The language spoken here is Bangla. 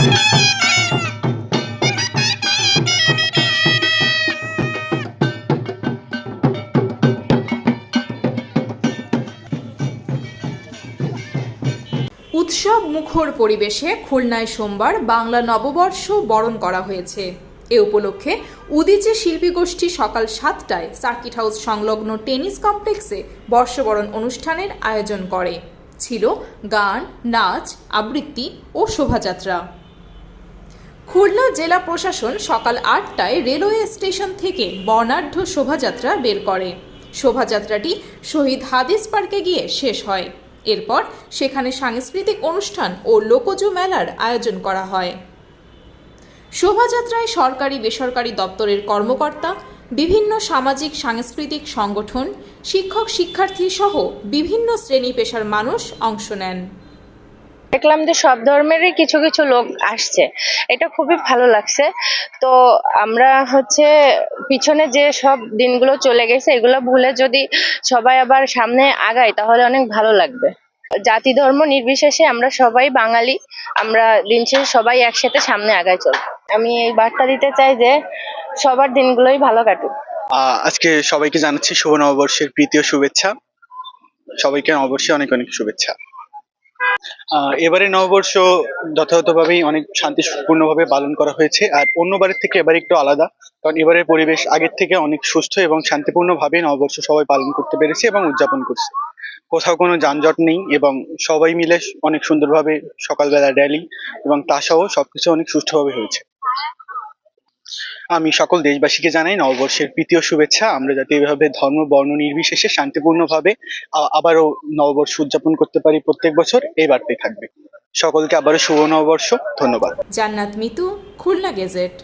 উৎসব মুখর পরিবেশে খুলনায় সোমবার বাংলা নববর্ষ বরণ করা হয়েছে। এ উপলক্ষে উদিচে শিল্পী গোষ্ঠী সকাল সাতটায় সার্কিট হাউস সংলগ্ন টেনিস কমপ্লেক্সে বর্ষবরণ অনুষ্ঠানের আয়োজন করে। ছিল গান, নাচ, আবৃত্তি ও শোভাযাত্রা। খুলনা জেলা প্রশাসন সকাল আটটায় রেলওয়ে স্টেশন থেকে বর্ণাঢ্য শোভাযাত্রা বের করে। শোভাযাত্রাটি শহীদ হাদিস পার্কে গিয়ে শেষ হয়। এরপর সেখানে সাংস্কৃতিক অনুষ্ঠান ও লোকজ মেলার আয়োজন করা হয়। শোভাযাত্রায় সরকারি বেসরকারি দপ্তরের কর্মকর্তা, বিভিন্ন সামাজিক সাংস্কৃতিক সংগঠন, শিক্ষক শিক্ষার্থী সহ বিভিন্ন শ্রেণি পেশার মানুষ অংশ নেন। দেখলাম যে সব ধর্মেরই কিছু কিছু লোক আসছে। এটা খুবই ভালো লাগছে। তো আমরা হচ্ছে পিছনে যে সব দিনগুলো চলে গেছে, এগুলো ভুলে যদি সবাই আবার সামনে আগায়, তাহলে অনেক ভালো লাগবে। জাতি ধর্ম নির্বিশেষে আমরা সবাই বাঙালি, আমরা দিন শেষে সবাই একসাথে সামনে আগায় চলবো। আমি এই বার্তা দিতে চাই যে সবার দিনগুলোই ভালো কাটুক। আজকে সবাইকে জানাচ্ছি শুভ নববর্ষের প্রীতি ও শুভেচ্ছা। সবাইকে নববর্ষে অনেক অনেক শুভেচ্ছা। এবারে নববর্ষ যথাযথভাবেই অনেক শান্তিপূর্ণভাবে পালন করা হয়েছে। আর অন্যবারের থেকে এবার একটু আলাদা, কারণ এবারের পরিবেশ আগের থেকে অনেক সুস্থ এবং শান্তিপূর্ণভাবে নববর্ষ সবাই পালন করতে পেরেছে এবং উদযাপন করছে। কোথাও কোনো যানজট নেই এবং সবাই মিলে অনেক সুন্দরভাবে সকালবেলা র্যালি এবং তাসহ সবকিছু অনেক সুষ্ঠুভাবে হয়েছে। আমি সকল দেশবাসীকে জানাই নববর্ষের প্রীতীয় শুভেচ্ছা। আমরা যাতে এভাবে ধর্ম, বর্ণ নির্বিশেষে শান্তিপূর্ণভাবে আবারও নববর্ষ উদযাপন করতে পারি প্রত্যেক বছর, এই বার্তাই থাকবে। সকলকে আবারও শুভ নববর্ষ। ধন্যবাদ। জান্নাত মিতু, খুলনা গেজেট।